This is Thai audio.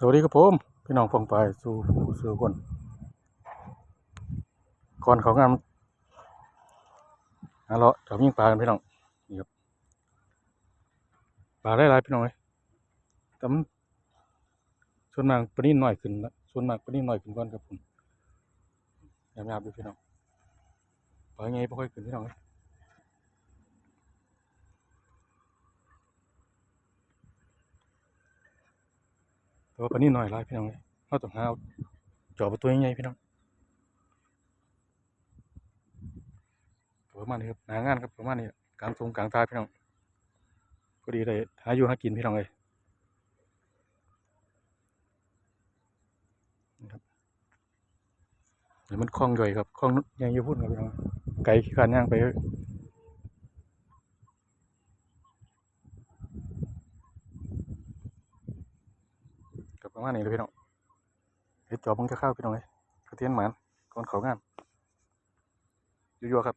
สวัสดีครับผม พี่น้องฟองไปสู่ผู้สู่คนก่อนเขางานหาเลาะจับยิงปลากันพี่น้องนี่ครับปลาได้หลายพี่น้องเลยแต่มันส่วนมากปนิ่นน้อยขึ้นละส่วนมากปนิ่นน้อยขึ้นก่อนครับผมยามๆดูพี่น้องปลาไงไม่ค่อยขึ้นพี่น้องเลย แต่ว่าปลานิ่นน้อยลายพี่น้องเลยเราต้องหาเอาจอบเอาตัวใหญ่ๆพี่น้องประมาณนี้ครับหางานครับประมาณนี้กลางทงกลางทายพี่น้องพอดีเลยหาอยู่หากินพี่น้องเลยเดี๋ยวมันคล้องย่อยครับคล้องยังอยู่พุ่นครับพี่น้องไก่ขี้ขานย่างไปเอ้ยกับ ประมาณนี้เลยพี่น้องเฮ็ดจอบมึงจะเข้าพี่น้องเลยกระเทียนหมานก่อนเขางานยั่วๆครับ